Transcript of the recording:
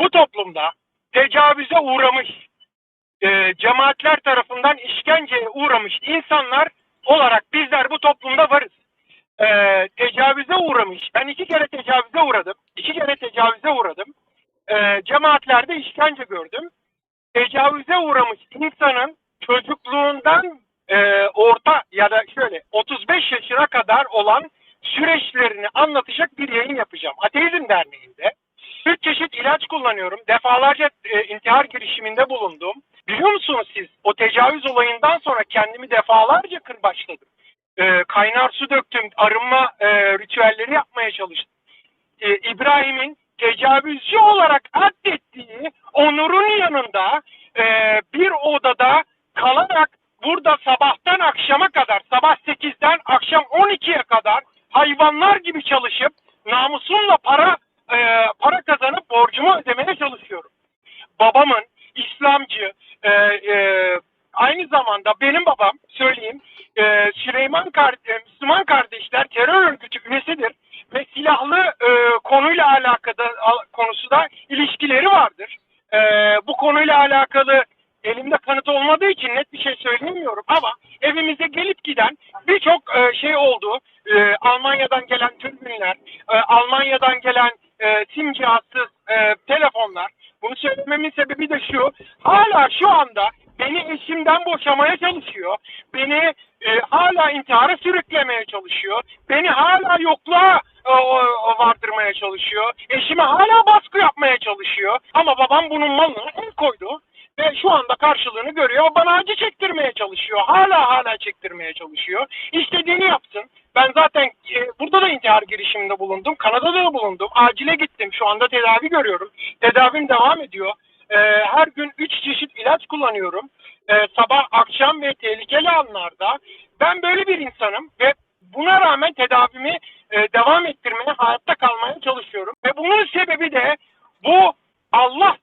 bu toplumda tecavüze uğramış, e, cemaatler tarafından işkenceye uğramış insanlar olarak bizler bu toplumda varız. E, tecavüze uğramış. Ben iki kere tecavüze uğradım. İki kere tecavüze uğradım. E, cemaatlerde işkence gördüm. Tecavüze uğramış insanın çocukluğundan e, orta ya da şöyle 35 yaşına kadar olan süreçlerini anlatacak bir yayın yapacağım. Ateizm Derneği'nde. Üç çeşit ilaç kullanıyorum. Defalarca e, intihar girişiminde bulundum. Biliyor musunuz siz o tecavüz olayından sonra kendimi defalarca kırbaçladım. E, kaynar su döktüm, arınma e, ritüelleri yapmaya çalıştım. E, İbrahim'in tecavüzcü olarak addettiği Onur'un yanında e, bir odada kalarak burada sabahtan akşama kadar, sabah 8'den akşam 12'ye kadar hayvanlar gibi çalışıp namusumla para e, para kazanıp borcumu ödemeye çalışıyorum. Babamın İslamcı, e, e, aynı zamanda benim babam söyleyeyim e, Süleyman kar, e, Müslüman kardeşler terör örgütü üyesidir ve silahlı e, konuyla alakalı al- konusu da ilişkileri vardır. E, bu konuyla alakalı elimde kanıt olmadığı için net bir şey söyleyemiyorum ama evimize gelip giden birçok e, şey oldu. E, Almanya'dan gelen türbinler, e, Almanya'dan gelen e, sim cihazsız e, telefonlar. Bunu söylememin sebebi de şu. Hala şu anda beni eşimden boşamaya çalışıyor. Beni e, hala intihara sürüklemeye çalışıyor. Beni hala yokluğa e, o- vardırmaya çalışıyor. Eşime hala baskı yapmaya çalışıyor. Ama babam bunun malına el koydu. Ve şu anda karşılığını görüyor. Bana acı çektirmeye çalışıyor. Hala hala çektirmeye çalışıyor. İstediğini yapsın. Ben zaten e, burada da intihar girişiminde bulundum. Kanada'da da bulundum. Acile gittim. Şu anda tedavi görüyorum. Tedavim devam ediyor. E, her gün 3 çeşit ilaç kullanıyorum. E, sabah, akşam ve tehlikeli anlarda. Ben böyle bir insanım ve buna rağmen tedavimi e, devam ettirmeye, hayatta kalmaya çalışıyorum. Ve bunun sebebi de bu Allah